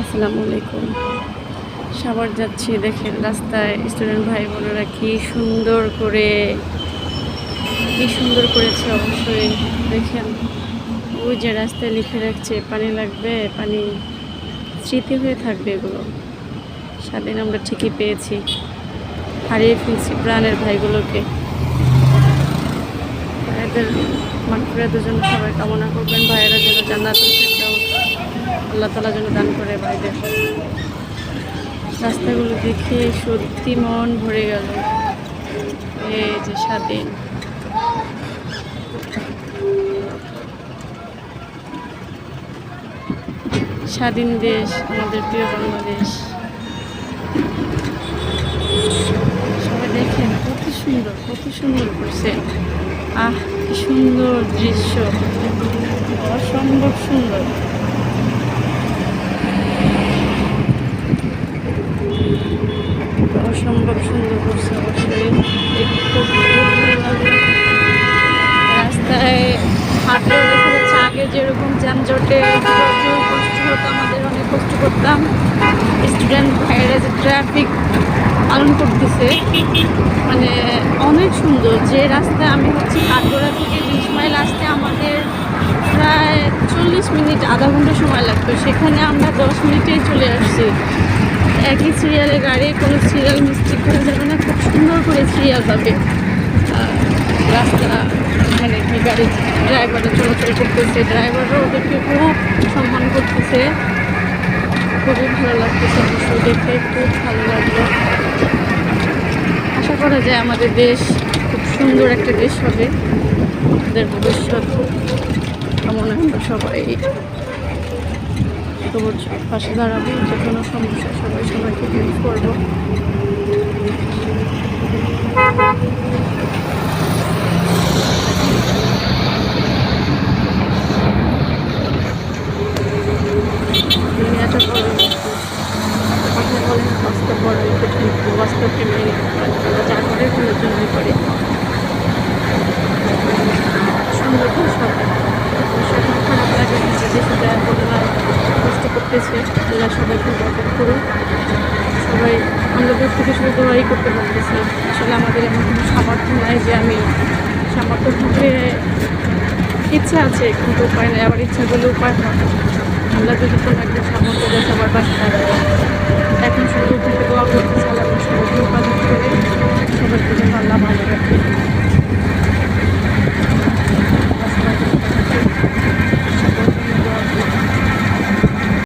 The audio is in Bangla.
আসসালামু আলাইকুম। সাবার যাচ্ছি, দেখেন রাস্তায় স্টুডেন্ট ভাই বোনেরা কি সুন্দর করে, কি সুন্দর করেছে অবশ্যই দেখেন। ওই যে রাস্তায় লিখে রাখছে, পানি লাগবে, পানি স্মৃতি হয়ে থাকবে এগুলো। স্বাধীন আমরা ঠিকই পেয়েছি। হারিয়ে ফেলছি প্রাণের ভাইগুলোকে। ভাইদের মানফিরাদের জন্য সবাই কামনা করবেন, ভাইয়েরা যেন জান্নাত আল্লাহ তালা যেন দান করে ভাইদের। রাস্তাগুলো দেখে সত্যি মন ভরে গেল। যে স্বাধীন। স্বাধীন দেশ, আমাদের প্রিয় বাংলাদেশ। সবাই দেখেন, কত সুন্দর কত সুন্দর করছে। আহ, কি সুন্দর দৃশ্য। অসম্ভব সুন্দর অসম্ভব সুন্দর করছে অবশ্যই দেখতে খুব খুব ভালো লাগে রাস্তায় হাঁটলেও দেখা যাচ্ছে আগে যেরকম যানজটে প্রচুর কষ্ট হতো আমাদের অনেক কষ্ট করতাম। স্টুডেন্ট ভাইয়েরা যে ট্রাফিক পালন করতেছে মানে অনেক সুন্দর। যে রাস্তায় আমি হচ্ছে কাঠগড়া থেকে বিশ মাইল আসতে আমাদের প্রায় চল্লিশ মিনিট, আধা ঘণ্টা সময় লাগতো। সেখানে আমরা দশ মিনিটেই চলে আসছি। একই সিরিয়ালে গাড়ি, কোনো সিরিয়াল মিস্টেক করা যাবে না। খুব সুন্দর করে সিরিয়াল পাবে রাস্তা মানে কি গাড়ি ড্রাইভাররা চলাচল করতেছে। ড্রাইভাররা ওদেরকে খুব সম্মান করতেছে। খুবই ভালো লাগতেছে অবশ্যই দেখে, খুব ভালো লাগল। আশা করা যায় আমাদের দেশ খুব সুন্দর একটা দেশ হবে। আমাদের ভবিষ্যৎ কামনা আমরা সবাই সবুজ পাশে দাঁড়াবো, যে কোনো সমস্যা সবাই সবাইকে হেল্প করব। দুনিয়াটা বড় কথা বলেন বাস্তব বড় মেনে তারা যা করে ভুলের জন্যই করে সুন্দর করে সব বিষয়টা খারাপ লাগে যে সেটা বদলা কষ্ট করতেছে আল্লাহ সবাইকে বরকত করুন সবাই আমরা দূর থেকে শুধু দোয়াই করতে পারতেছি আসলে আমাদের এমন কোনো সামর্থ্য নাই যে আমি সামর্থ্য থাকলে ইচ্ছা আছে, কিন্তু উপায় নেই আবার ইচ্ছা করলে উপায় হয়। আল্লাহ যদি কোনো একটা সামর্থ্য দেয় সবার পাশে থাকবে এখন শুধু থেকে দোয়া